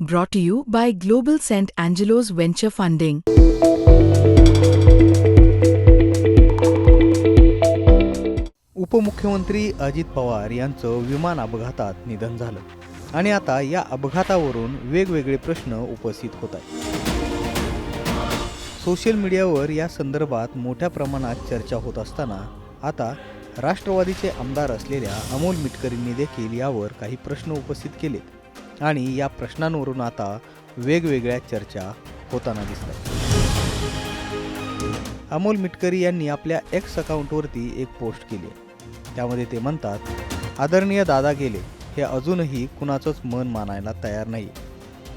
Brought to you by Global St. Angelo's Venture Funding. उपमुख्यमंत्री अजित पवार यांचं विमान अपघातात निधन झालं आणि आता या अपघातावरून वेगवेगळे प्रश्न उपस्थित होत आहेत सोशल मीडियावर या संदर्भात मोठ्या प्रमाणात चर्चा होत असताना आता राष्ट्रवादीचे आमदार असलेल्या अमोल मिटकरींनी देखील यावर काही प्रश्न उपस्थित केलेत आणि या प्रश्नांवरून आता वेगवेगळ्या चर्चा होताना दिसतात. अमोल मिटकरी यांनी आपल्या एक्स अकाउंटवरती एक पोस्ट केली. त्यामध्ये ते म्हणतात आदरणीय दादा गेले. हे अजूनही कुणाचंच मन मानायला तयार नाही.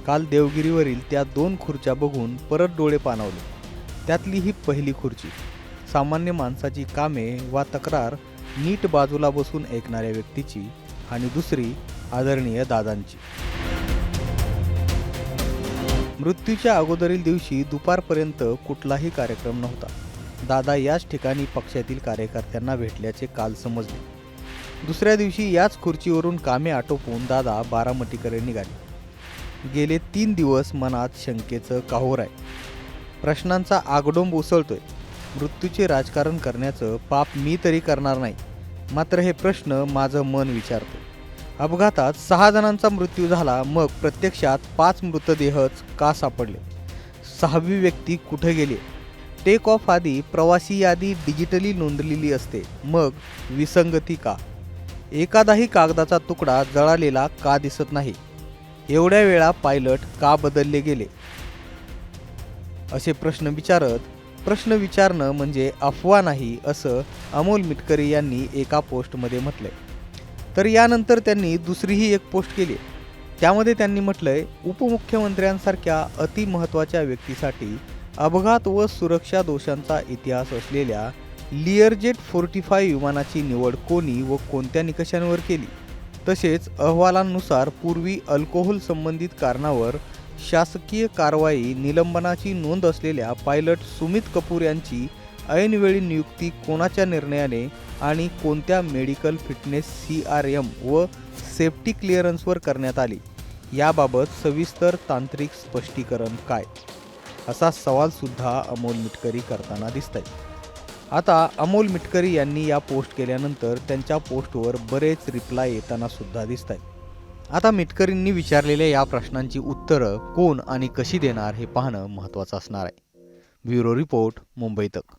काल देवगिरीवरील त्या दोन खुर्च्या बघून परत डोळे पाणवले. त्यातली ही पहिली खुर्ची. सामान्य माणसाची कामे वा तक्रार नीट बाजूला बसून ऐकणाऱ्या व्यक्तीची आणि दुसरी आदरणीय दादांची. मृत्यूच्या अगोदरील दिवशी दुपारपर्यंत कुठलाही कार्यक्रम नव्हता. दादा याच ठिकाणी पक्षातील कार्यकर्त्यांना भेटल्याचे काल समजले. दुसऱ्या दिवशी याच खुर्चीवरून कामे आटोपून दादा बारामतीकडे निघाले. गेले तीन दिवस मनात शंकेचं काहोर आहे. प्रश्नांचा आगडोंब उसळतोय. मृत्यूचे राजकारण करण्याचं पाप मी तरी करणार नाही. मात्र हे प्रश्न माझं मन विचारतं. अपघातात सहा जणांचा मृत्यू झाला मग प्रत्यक्षात पाच मृतदेहच का सापडले? सहावी व्यक्ती कुठे गेली? टेक ऑफ आधी प्रवासी यादी डिजिटली नोंदलेली असते मग विसंगती का? एखादाही कागदाचा तुकडा जळालेला का दिसत नाही? एवढ्या वेळा पायलट का बदलले गेले? असे प्रश्न विचारत प्रश्न विचारणं म्हणजे अफवा नाही असं अमोल मिटकरी यांनी एका पोस्टमध्ये म्हटलंय. तर यानंतर त्यांनी दुसरीही एक पोस्ट केली त्यामध्ये त्यांनी म्हटलंय उपमुख्यमंत्र्यांसारख्या अतिमहत्वाच्या व्यक्तीसाठी अपघात व सुरक्षा दोषांचा इतिहास असलेल्या लिअरजेट फोर्टी फाय विमानाची निवड कोणी व कोणत्या निकषांवर केली? तसेच अहवालांनुसार पूर्वी अल्कोहोल संबंधित कारणावर शासकीय कारवाई निलंबनाची नोंद असलेल्या पायलट सुमित कपूर यांची ऐनवेळी नियुक्ती कोणाच्या निर्णयाने आणि कोणत्या medical fitness C R M व सेफ्टी क्लिअरन्सवर करण्यात आली? याबाबत सविस्तर तांत्रिक स्पष्टीकरण काय? असा सवालसुद्धा अमोल मिटकरी करताना दिसत आहे आता अमोल मिटकरी यांनी या पोस्ट केल्यानंतर त्यांच्या पोस्टवर बरेच रिप्लाय येताना सुद्धा दिसत आहेत आता मिटकरींनी विचारलेल्या या प्रश्नांची उत्तरं कोण आणि कशी देणार हे पाहणं महत्त्वाचं असणार आहे. ब्युरो रिपोर्ट मुंबई तक.